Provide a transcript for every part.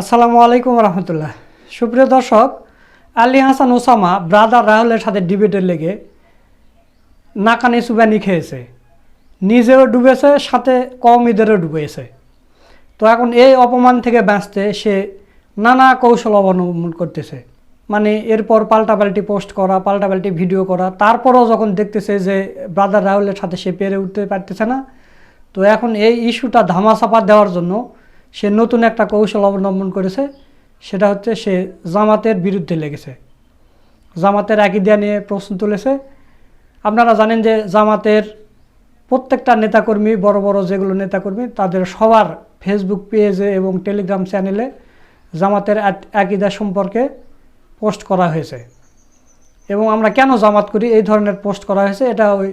আসসালামু আলাইকুম রহমতুল্লাহ। সুপ্রিয় দর্শক, আলী হাসান ওসামা ব্রাদার রাহুলের সাথে ডিবেটের লেগে নাকানি সুবানি খেয়েছে। নিজেও ডুবেছে, সাথে কওমিদেরও ডুবেছে। তো এখন এই অপমান থেকে বাঁচতে সে নানা কৌশল অবলম্বন করতেছে। মানে এরপর পাল্টাপাল্টি পোস্ট করা, পাল্টাপাল্টি ভিডিও করা, তারপরও যখন দেখতেছে যে ব্রাদার রাহুলের সাথে সে পেরে উঠতে পারতেছে না, তো এখন এই ইস্যুটা ধামাচাপা দেওয়ার জন্য সে নতুন একটা কৌশল অবলম্বন করেছে, সেটা হচ্ছে সে জামাতের বিরুদ্ধে লেগেছে। জামাতের আকিদা নিয়ে প্রশ্ন তুলেছে। আপনারা জানেন যে জামাতের প্রত্যেকটা নেতাকর্মী, বড় বড় যেগুলো নেতাকর্মী, তাদের সবার ফেসবুক পেজে এবং টেলিগ্রাম চ্যানেলে জামাতের আকিদা সম্পর্কে পোস্ট করা হয়েছে। এবং আমরা কেন জামাত করি, এই ধরনের পোস্ট করা হয়েছে, এটা ওই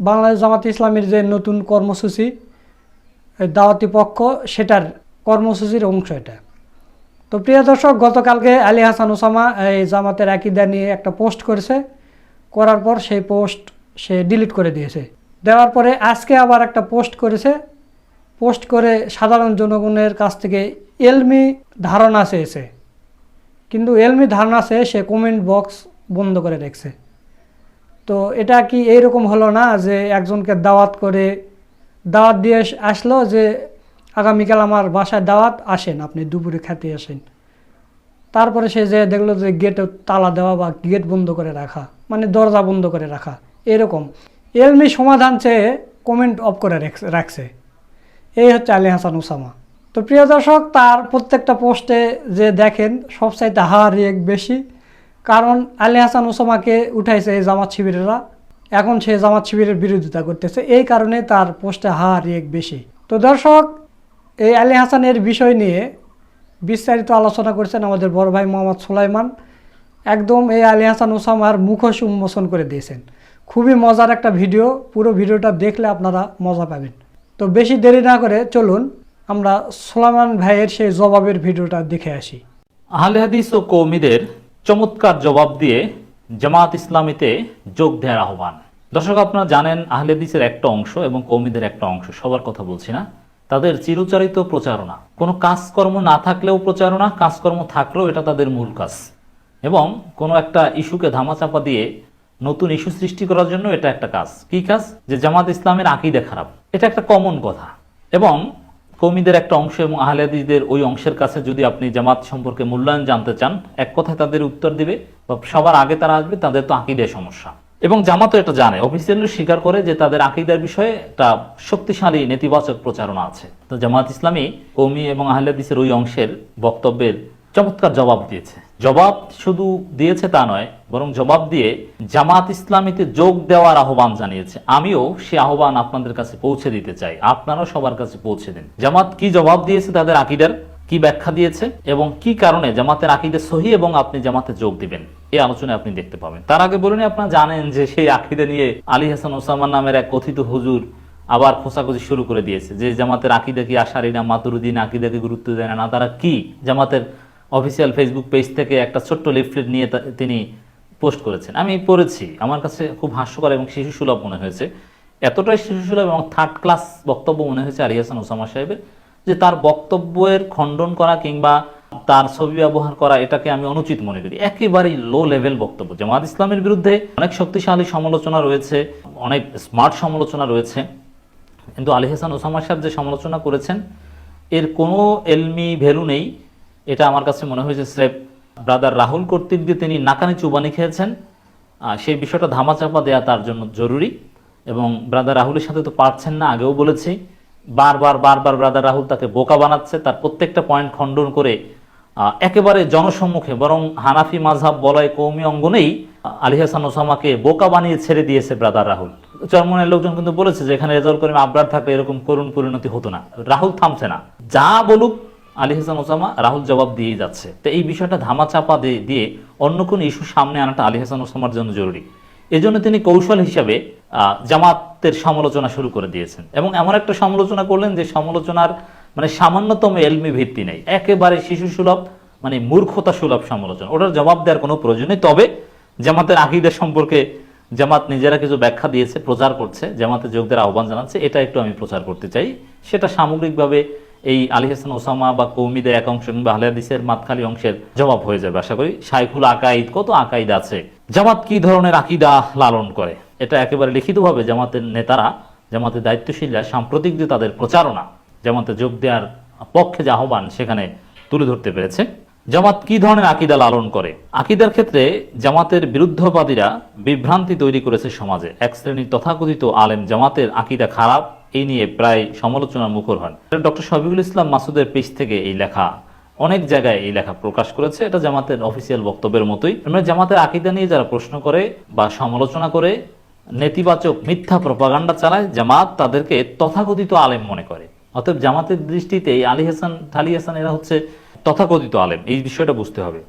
বাংলাদেশ জামাত ইসলামের যে নতুন কর্মসূচি দাওয়াতি পক্ষ, সেটার কর্মসূচির অংশ এটা। তো প্রিয় দর্শক, গতকালকে আলী হাসান ওসামা এই জামাতের আকিদা নিয়ে একটা পোস্ট করেছে। করার পর সেই পোস্ট সে ডিলিট করে দিয়েছে। দেওয়ার পরে আজকে আবার একটা পোস্ট করেছে। পোস্ট করে সাধারণ জনগণের কাছ থেকে এলমি ধারণা চেয়েছে। কিন্তু এলমি ধারণা চেয়ে সে কমেন্ট বক্স বন্ধ করে রেখেছে। তো এটা কি এইরকম হলো না যে একজনকে দাওয়াত করে, দাওয়াত দিয়ে আসলো যে আগামীকাল আমার বাসায় দাওয়াত, আসেন, আপনি দুপুরে খেতে আসেন। তারপরে সে যে দেখল যে গেটে তালা দেওয়া বা গেট বন্ধ করে রাখা মানে দরজা বন্ধ করে রাখা, এরকম। এলমি সমাধান চেয়ে কমেন্ট অফ করে রেখ- রাখছে। এই হচ্ছে আলী হাসান ওসামা। তো প্রিয় দর্শক, তার প্রত্যেকটা পোস্টে যে দেখেন, সবচাইতে হা রিয়েক বেশি। কারণ আলী হাসান ওসামাকে উঠাইছে এই জামাত শিবিরেরা। এখন সে জামাত শিবিরের বিরোধিতা করতেছে। এই কারণে তার পোস্টে হা রিয়েক বেশি। তো দর্শক এই আলী হাসানের বিষয় নিয়ে বিস্তারিত আলোচনা করেছেন আমাদের বড় ভাই মোহাম্মদ সুলাইমান। একদম এই আলী হাসান ওসামার মুখোশ উন্মোচন করে দিয়েছেন। খুবই মজার একটা ভিডিও, পুরো ভিডিওটা দেখলে আপনারা মজা পাবেন। তো বেশি দেরি না করে চলুন, আমরা সুলাইমান ভাইয়ের সেই জবাবের ভিডিওটা দেখে আসি। আহলে হাদিস ও কৌমিদের চমৎকার জবাব দিয়ে জামাত ইসলামীতে যোগ দেওয়ার আহ্বান। দর্শক, আপনারা জানেন আহলে হাদিসের একটা অংশ এবং কৌমিদের একটা অংশ, সবার কথা বলছি না। তাদের চিরচারিত প্রচারণা। কোনো কাজকর্ম না থাকলেও প্রচারণা, কাজকর্ম থাকলেও এটা তাদের মূল কাজ। এবং কোনো একটা ইস্যুকে ধামাচাপা দিয়ে নতুন ইস্যু সৃষ্টি করার জন্য এটা একটা কাজ। কি কাজ? যে জামাত ইসলামের আকিদে খারাপ। এটা একটা কমন কথা। এবং কৌমিদের একটা অংশ এবং আহলেদিদের ওই অংশের কাছে যদি আপনি জামাত সম্পর্কে মূল্যায়ন জানতে চান, এক কথায় তাদের উত্তর দিবে বা সবার আগে তারা আসবে, তাদের তো আকিদের সমস্যা। এবং জামাতও এটা জানে। অফিসিয়ালি স্বীকার করে যে তাদের আকিদার বিষয়ে একটা শক্তিশালী নেতিবাচক প্রচারণা আছে। তো জামাত ইসলামী কৌমি এবং আহলেদিসের ওই অংশের বক্তব্যের চমৎকার জবাব দিয়েছে। জবাব শুধু দিয়েছে তা নয়, বরং জবাব দিয়ে জামাত ইসলামীতে যোগ দেওয়ার আহ্বান জানিয়েছে। আমিও সে আহ্বান আপনাদের কাছে পৌঁছে দিতে চাই। আপনারাও সবার কাছে পৌঁছে দিন। জামাত কি জবাব দিয়েছে তাদের আকিদার? কি ব্যাখ্যা দিয়েছে এবং কি কারণে জামাতের আকিদে সহি এবং আপনি জামাতে যোগ দিবেন? এই আলোচনায় আপনি দেখতে পাবেন। তার আগে বলুন, আপনারা জানেন যে সেই আকিদে নিয়ে আলী হাসান ওসামান নামের এক কথিত হুজুর আবার খোঁচাখুচি শুরু করে দিয়েছে যে জামাতের আকিদা কি আশারি না মাতুরুদ্দিন আকিদাকে গুরুত্ব দেয় না? তারা কি? জামাতের অফিসিয়াল ফেসবুক পেজ থেকে একটা ছোট্ট লিফলেট নিয়ে তিনি পোস্ট করেছেন। আমি পড়েছি, আমার কাছে খুব হাস্যকর এবং শিশু সুলভ মনে হয়েছে। এতটাই শিশু সুলভ এবং থার্ড ক্লাস বক্তব্য মনে হয়েছে আলী হাসান ওসামা সাহেবের যে তার বক্তব্যের খণ্ডন করা কিংবা তার ছবি ব্যবহার করা, এটাকে আমি অনুচিত মনে করি। একেবারেই লো লেভেল বক্তব্য। জামাত ইসলামের বিরুদ্ধে অনেক শক্তিশালী সমালোচনা রয়েছে, অনেক স্মার্ট সমালোচনা রয়েছে। কিন্তু আলী হাসান ওসামা সাহেব যে সমালোচনা করেছেন, এর কোনো এলমি ভ্যালু নেই। এটা আমার কাছে মনে হয়েছে স্রেফ ব্রাদার রাহুল কর্তৃক দিয়ে তিনি নাকানি চুবানি খেয়েছেন। সেই বিষয়টা ধামাচাপা দেওয়া তার জন্য জরুরি। এবং ব্রাদার রাহুলের সাথে তো পারছেন না, আগেও বলেছি। বারবার বারবার ব্রাদার রাহুল তাকে বোকা বানাচ্ছে, তার প্রত্যেকটা পয়েন্ট খণ্ডন করে একেবারে জনসম্মুখে, বরং হানাফি মাঝহাব বলয় কৌমি অঙ্গনেই আলী হাসান ওসামাকে বোকা বানিয়ে ছেড়ে দিয়েছে ব্রাদার রাহুল। চরমনের লোকজন কিন্তু বলেছে যে, এখানে রেজাল্ট করিম আবরার থাকলে এরকম করুণ পরিণতি হতো না। রাহুল থামছে না। যা বলুক, আলী হাসান ওসামা রাহুল জবাব দিয়েই যাচ্ছে। তো এই বিষয়টা ধামাচাপা দিয়ে দিয়ে অন্য কোনো ইস্যু সামনে আনাটা আলী হাসান ওসামার জন্য জরুরি। এজন্য তিনি কৌশল হিসাবে জামাতের সমালোচনা শুরু করে দিয়েছেন। এবং এমন একটা সমালোচনা করলেন যে সমালোচনার মানে সামান্যতম এলমি ভিত্তি নেই। একেবারে শিশু সুলভ মানে মূর্খতা সুলভ সমালোচনা। ওটার জবাব দেওয়ার কোনো প্রয়োজন নেই। তবে জামাতের আকিদের সম্পর্কে জামাত নিজেরা কিছু ব্যাখ্যা দিয়েছে, প্রচার করছে জামাতে যোগ দেওয়ার আহ্বান জানাচ্ছে। এটা একটু আমি প্রচার করতে চাই। সেটা সামগ্রিকভাবে এই আলী হাসান, ওসামা বা কৌমিদের এক অংশ কিংবা আহলে মাতখালি অংশের জবাব হয়ে যাবে। আশা করি শাইখুল আকাইদ কত আকাইদ আছে? জামাত কি ধরনের আকিদা লালন করে? এটা একেবারে লিখিতভাবে জামাতের নেতারা, জামাতের দায়িত্বশীলরা সাম্প্রতিক যে তাদের প্রচারণা, জামাতে যোগ দেওয়ার পক্ষে যে আহ্বান সেখানে তুলে ধরতে পেরেছে। জামাত কি ধরনের আকিদা লালন করে? আকিদার ক্ষেত্রে জামাতের বিরুদ্ধবাদীরা বিভ্রান্তি তৈরি করেছে সমাজে। এক শ্রেণির তথাকথিত আলেম জামাতের আকিদা খারাপ, এই নিয়ে প্রায় সমালোচনার মুখর হন। ডক্টর শফিকুল ইসলাম মাসুদের পেজ থেকে এই লেখা, অনেক জায়গায় এই লেখা প্রকাশ করেছে। এটা জামাতের অফিসিয়াল বক্তব্যের মতোই। জামাতের আকিদা নিয়ে যারা প্রশ্ন করে বা সমালোচনা করে নেতিবাচক মিথ্যা প্রপাগান্ডা চালায় জামাত তাদেরকে তথাকথিত আলেম মনে করে। অতএব জামাতের দৃষ্টিতে এই আলী হাসান থালি হাসান, এরা হচ্ছে তথাকথিত আলেম, এই বিষয়টা বুঝতে হবে।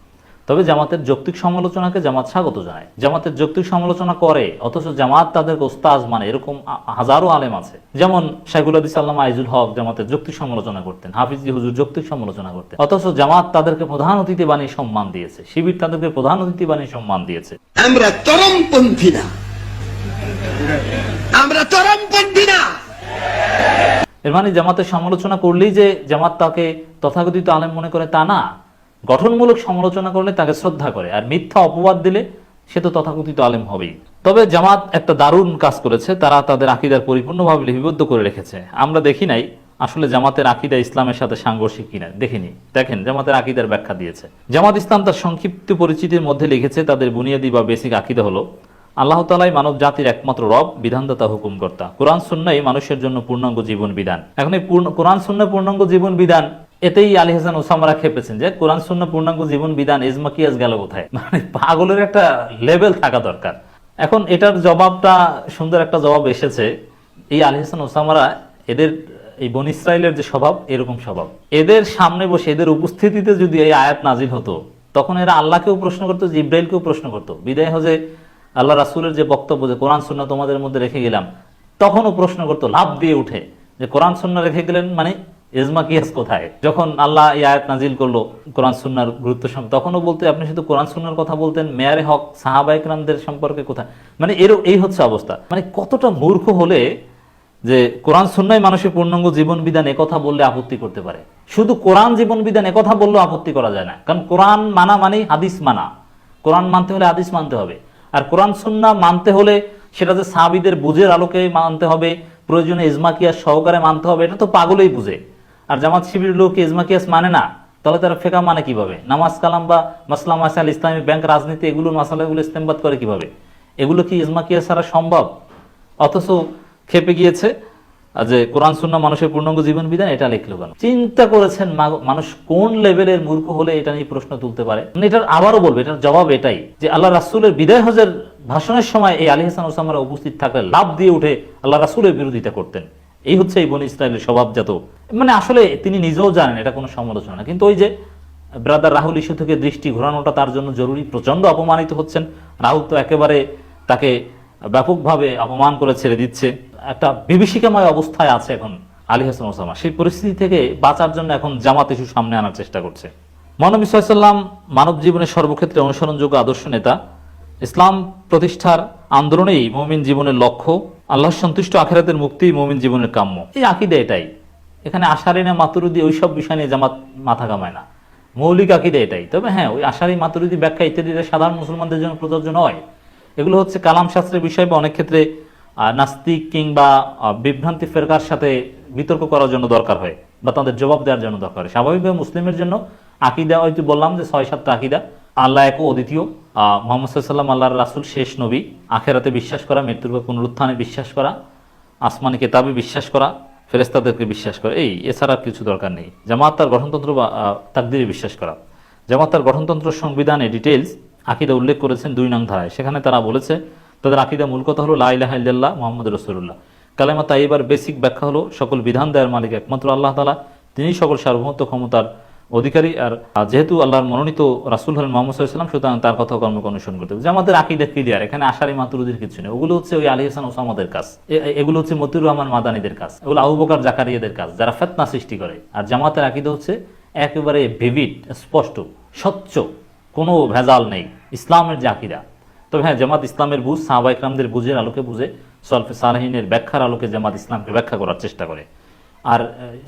তবে জামাতের যৌক্তিক সমালোচনাকে জামাত স্বাগত জানায়। জামাতের যৌক্তিক সমালোচনা করে, অথচ জামাত তাদেরকে ওস্তাজ মানে এরকম হাজারো আলেম আছে। যেমন শাইকুল হাদিস আল্লামা আইজুল হক জামাতের যৌক্তিক সমালোচনা করতেন, হাফিজি হুজুর যৌক্তিক সমালোচনা করতেন। অথচ জামাত তাদেরকে প্রধান অতিথি বানিয়ে সম্মান দিয়েছে, শিবির তাদেরকে প্রধান অতিথি বানিয়ে সম্মান দিয়েছে। আমরা চরমপন্থী না। আমরা চরমপন্থী না। এর মানে জামাতের সমালোচনা করলেই যে জামাত তাকে তথাকথিত আলেম মনে করে তা না, গঠনমূলক সমালোচনা করলে তাকে শ্রদ্ধা করে, আর মিথ্যা অপবাদ দিলে সে তো তথাকথিত আলেম হবেই। তবে জামাত একটা দারুণ কাজ করেছে, তারা তাদের আকিদার পরিপূর্ণভাবে লিপিবদ্ধ করে রেখেছে। আমরা দেখি নাই আসলে জামাতের আকিদা ইসলামের সাথে সাংঘর্ষিক কিনা দেখিনি দেখেন, জামাতের আকিদার ব্যাখ্যা দিয়েছে। জামাত ইসলাম তার সংক্ষিপ্ত পরিচিতির মধ্যে লিখেছে, তাদের বুনিয়াদি বা বেসিক আকিদা হলো আল্লাহ তালাই মানব জাতির একমাত্র রব, বিধানদাতা, হুকুমকর্তা। কোরআন সুন্নাই মানুষের জন্য পূর্ণাঙ্গ জীবন বিধান। এখন এই কোরআন সুন্না পূর্ণাঙ্গ জীবন বিধান, এতেই আলী হাসান ওসামারা খেপেছেন যে কোরআন সুন্না পূর্ণাঙ্গ জীবন বিধান এজমা কিয়াস গেল কোথায়? মানে পাগলের একটা লেভেল থাকা দরকার। এখন এটার জবাবটা সুন্দর একটা জবাব এসেছে। এই আলী হাসান ওসামারা এদের, এই বন ইসরায়েলের যে স্বভাব, এরকম স্বভাব। এদের সামনে বসে, এদের উপস্থিতিতে যদি এই আয়াত নাজিল হতো, তখন এরা আল্লাহকেও প্রশ্ন করতো, জিব্রাইলকেও প্রশ্ন করতো। বিদায় হজে আল্লাহ রাসুলের যে বক্তব্য যে কোরআন সুন্না তোমাদের মধ্যে রেখে গেলাম, তখনও প্রশ্ন করতো, লাভ দিয়ে উঠে। যে কোরআন সুন্না রেখে গেলেন মানে এজমা কিয়াস কোথায়? যখন আল্লাহ এই আয়াত নাজিল করল, কোরআন সুন্নার গুরুত্ব সম্পর্কে, তখনও বলতে, আপনি শুধু কোরআন সুন্নার কথা বলতেন, মেয়ারে হক সাহাবাইকরামদের সম্পর্কে কোথায়? মানে এর, এই হচ্ছে অবস্থা। মানে কতটা মূর্খ হলে যে কোরআন সুন্নায় মানুষের পূর্ণাঙ্গ জীবন বিধান একথা বললে আপত্তি করতে পারে। শুধু কোরআন জীবন বিধান একথা বললেও আপত্তি করা যায় না। কারণ কোরআন মানা মানেই হাদিস মানা। কোরআন মানতে হলে হাদিস মানতে হবে। আর কোরআন সুন্না মানতে হলে সেটা যে সাহাবিদের বুঝের আলোকে মানতে হবে, প্রয়োজনে ইজমাকিয়াস সহকারে মানতে হবে, এটা তো পাগলেই বুঝে। আর জামাত শিবির লোক ইজমাকিয়াস মানে না? তাহলে তারা ফেকা মানে কীভাবে? নামাজ, কালাম বা মাসলাম মাসাল ইসলামী ব্যাংক, রাজনীতি এগুলো মাসালাগুলো ইস্তেমবাদ করে কীভাবে? এগুলো কি ইজমাকিয়া ছাড়া সম্ভব? অথচ খেপে গিয়েছে। যে কোরআন সুন্না মানুষের পূর্ণাঙ্গ জীবন বিধান, এটা লিখলো কেন? চিন্তা করেছেন মানুষ কোন লেভেলের মূর্খ হলে এটা নিয়ে প্রশ্ন তুলতে পারে? এটার আবারও বলবে, এটার জবাব এটাই যে আল্লাহ রাসুলের বিদায় হজের ভাষণের সময় এই আলী হাসান ওসামারা উপস্থিত থাকলে লাভ দিয়ে উঠে আল্লাহ রাসুলের বিরোধিতা করতেন। এই হচ্ছে এই বনি ইসরায়েলের স্বভাবজাত। মানে আসলে তিনি নিজেও জানেন, এটা কোনো সমালোচনা না। কিন্তু ওই যে ব্রাদার রাহুল ইস্যু থেকে দৃষ্টি ঘোরানোটা তার জন্য জরুরি প্রচণ্ড অপমানিত হচ্ছেন। রাহুল তো একেবারে তাকে ব্যাপকভাবে অপমান করে ছেড়ে দিচ্ছে। একটা বিভীষিকাময় অবস্থায় আছে এখন আলী হাসান ওসামা। সেই পরিস্থিতি থেকে বাঁচার জন্য এখন জামাত ইস্যু সামনে আনার চেষ্টা করছে। মহানবী সাল্লাম মানব জীবনের সর্বক্ষেত্রে অনুসরণযোগ্য আদর্শ নেতা। ইসলাম প্রতিষ্ঠার আন্দোলনেই মমিন জীবনের লক্ষ্য আল্লাহ সন্তুষ্ট আখেরাতের মুক্তি মমিন জীবনের কাম্য। এই আকিদা এটাই। এখানে আশারিনা মাতুরুদি ওইসব বিষয় নিয়ে জামাত মাথা কামায় না। মৌলিক আকিদা এটাই। তবে হ্যাঁ ওই আশারি মাতুরুদি ব্যাখ্যা ইত্যাদিটা সাধারণ মুসলমানদের জন্য প্রযোজ্য নয়। এগুলো হচ্ছে কালাম শাস্ত্রের বিষয় বা অনেক ক্ষেত্রে নাস্তিক কিংবা বিভ্রান্তি ফেরকার সাথে বিতর্ক করার জন্য দরকার হয় বা তাদের জবাব দেওয়ার জন্য দরকার হয়। স্বাভাবিকভাবে মুসলিমের জন্য আকিদা হয়তো বললাম যে ছয় সাতটা আকিদা, আল্লাহ এক অদ্বিতীয়। মোহাম্মদ সাল্লাম আল্লাহর রাসুল শেষ নবী, আখেরাতে বিশ্বাস করা, মৃত্যুর পর পুনরুত্থানে বিশ্বাস করা, আসমানি কেতাবে বিশ্বাস করা ফেরেস্তাদেরকে বিশ্বাস করা, এই এছাড়া কিছু দরকার নেই। জামাত তার গঠনতন্ত্র বা তাকদিরে বিশ্বাস করা। জামাত তার গঠনতন্ত্র সংবিধানে ডিটেলস আকিদা উল্লেখ করেছেন দুই নং ধারায়। সেখানে তারা বলেছে তাদের আকিদা মূল কথা হলো, লা ইলাহা ইল্লাল্লাহ মোহাম্মদ রসুল্লাহ কালেমা তাইবার বেসিক ব্যাখ্যা হলো, সকল বিধান দেওয়ার মালিক একমাত্র আল্লাহ তালা তিনি সকল সার্বভৌমত্ব ক্ষমতার অধিকারী। আর যেহেতু আল্লাহর মনোনীত রাসুল হলেন মোহাম্মদ সাল্লাম সুতরাং তার কথা কর্মকে অনুসরণ করতে যে আমাদের আকিদা ক্লিয়ার এখানে আশারি মাতুরুদের কিছু নেই। ওগুলো হচ্ছে ওই আলী হাসান ওসামাদের কাজ। এগুলো হচ্ছে মতিউর রহমান মাদানিদের কাজ। এগুলো আবু জাকারিয়াদের কাজ, যারা ফেতনা সৃষ্টি করে। আর জামাতের আকিদা হচ্ছে একেবারে ভিভিড স্পষ্ট, স্বচ্ছ, কোনো ভেজাল নেই। ইসলামের যে আকিদা। তবে হ্যাঁ জামাত ইসলামের বুঝ, সাহাবা ইকরামদের বুঝের আলোকে বুঝে, সলফে সালাহিনের ব্যাখ্যার আলোকে জামাত ইসলামকে ব্যাখ্যা করার চেষ্টা করে। আর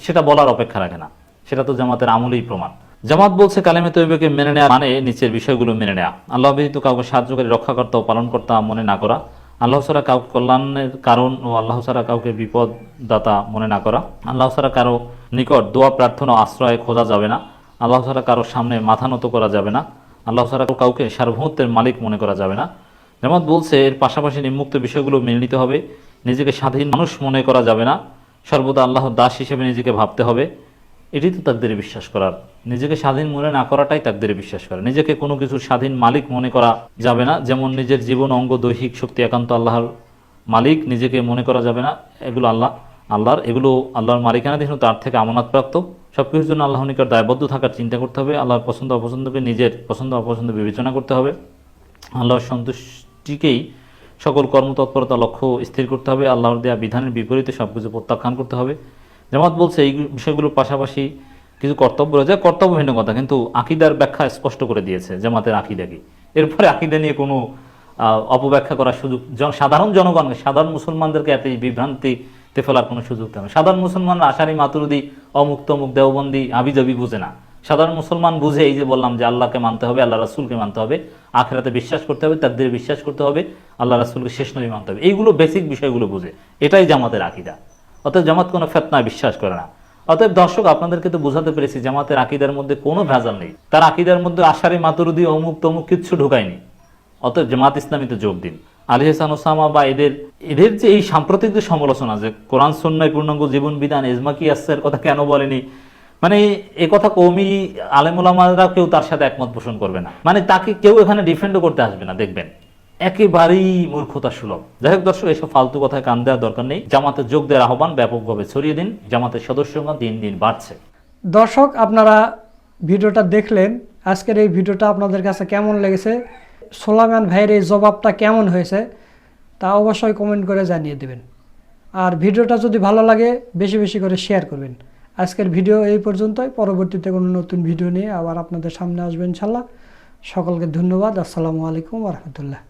সেটা বলার অপেক্ষা রাখে না। সেটা তো জামাতের আমলেই প্রমাণ। জামাত বলছে, কালেমে তৈবকে মেনে নেওয়া মানে নিচের বিষয়গুলো মেনে নেওয়া আল্লাহ ব্যতীত কাউকে সাহায্যকারী, রক্ষাকর্তা ও পালনকর্তা মনে না করা। আল্লাহ ছাড়া কাউকে কল্যাণের কারণ ও আল্লাহ ছাড়া কাউকে বিপদদাতা মনে না করা। আল্লাহ ছাড়া কারও নিকট দোয়া, প্রার্থনা আশ্রয় খোঁজা যাবে না। আল্লাহ ছাড়া কারও সামনে মাথা নত করা যাবে না। আল্লাহ ছাড়া কাউকে সার্বভৌমত্বের মালিক মনে করা যাবে না। জামাত বলছে, এর পাশাপাশি নিম্মুক্ত বিষয়গুলো মেনে নিতে হবে। নিজেকে স্বাধীন মানুষ মনে করা যাবে না। সর্বদা আল্লাহর দাস হিসেবে নিজেকে ভাবতে হবে। এটি তো তাকদিরে বিশ্বাস করার। নিজেকে স্বাধীন মনে না করাটাই তাকদিরে বিশ্বাস করা। নিজেকে কোনো কিছুর স্বাধীন মালিক মনে করা যাবে না। যেমন নিজের জীবন, অঙ্গ, দৈহিক শক্তি, একান্ত আল্লাহর মালিক নিজেকে মনে করা যাবে না। এগুলো আল্লাহ, আল্লাহর, এগুলো আল্লাহর মালিকানা দেখুন তার থেকে আমানতপ্রাপ্ত। সব কিছুর জন্য আল্লাহ নিকট দায়বদ্ধ থাকার চিন্তা করতে হবে, আল্লাহর পছন্দ অপছন্দকে নিজের পছন্দ অপছন্দ বিবেচনা করতে হবে, আল্লাহর সন্তুষ্টিকেই সকল কর্মতৎপরতা লক্ষ্য স্থির করতে হবে, আল্লাহর দেয়া বিধানের বিপরীতে সব কিছু প্রত্যাখ্যান করতে হবে। জামাত বলছে এই বিষয়গুলোর পাশাপাশি কিছু কর্তব্য রয়েছে কর্তব্য ভিন্ন কথা কিন্তু আকিদার ব্যাখ্যা স্পষ্ট করে দিয়েছে জামাতের আকিদা কি এরপরে আকিদা নিয়ে কোনো অপব্যাখ্যা করার সুযোগ সাধারণ জনগণ সাধারণ মুসলমানদেরকে এত এই বিভ্রান্তিতে ফেলার কোনো সুযোগ থাকে সাধারণ মুসলমানরা আশারি মাতুরুদি, অমুক দেওবন্দি, আবিজাবি বুঝে না। সাধারণ মুসলমান বুঝে এই যে বললাম যে আল্লাহকে মানতে হবে, আল্লাহ রাসুলকে মানতে হবে, আখেরাতে বিশ্বাস করতে হবে তাদের বিশ্বাস করতে হবে, আল্লাহ রাসুলকে শেষ নবী মানতে হবে। এইগুলো বেসিক বিষয়গুলো বুঝে। এটাই জামাতের আকিদা। অতএব জামাত কোনো ফেতনায় বিশ্বাস করে না। অতএব দর্শক, আপনাদেরকে তো বোঝাতে পেরেছি জামাতের আকিদার মধ্যে কোনো ভেজাল নেই। তার আকিদার মধ্যে আশারি মাতুরুদি, অমুক তমুক কিচ্ছু ঢোকায়নি। অতএব জামাত ইসলামীতে যোগ দিন। আলী হাসান ওসামা বা এদের এদের যে এই সাম্প্রতিক যে সমালোচনা, যে কোরআন সন্ন্যায় পূর্ণাঙ্গ জীবন বিধান, এজমাকি আসের কথা কেন বলেনি? মানে এ কথা কৌমি আলেমুলামারা কেউ তার সাথে একমত পোষণ করবে না। মানে তাকে কেউ এখানে ডিফেন্ডও করতে আসবে না, দেখবেন। একেবারেই মূর্খতা সুলভ। যাই হোক দর্শক, এসব ফালতু কথায় কান দেওয়ার দরকার নেই। জামাতে যোগ দেওয়ার আহ্বান ব্যাপকভাবে ছড়িয়ে দিন। জামাতের সদস্য দিন দিন বাড়ছে। দর্শক, আপনারা ভিডিওটা দেখলেন। আজকের এই ভিডিওটা আপনাদের কাছে কেমন লেগেছে? সোলামান ভাইয়ের এই জবাবটা কেমন হয়েছে তা অবশ্যই কমেন্ট করে জানিয়ে দেবেন। আর ভিডিওটা যদি ভালো লাগে, বেশি বেশি করে শেয়ার করবেন। আজকের ভিডিও এই পর্যন্তই। পরবর্তীতে কোনো নতুন ভিডিও নিয়ে আবার আপনাদের সামনে আসবেন ইনশাল্লাহ। সকলকে ধন্যবাদ। আসসালামু আলাইকুম রহমতুল্লাহ।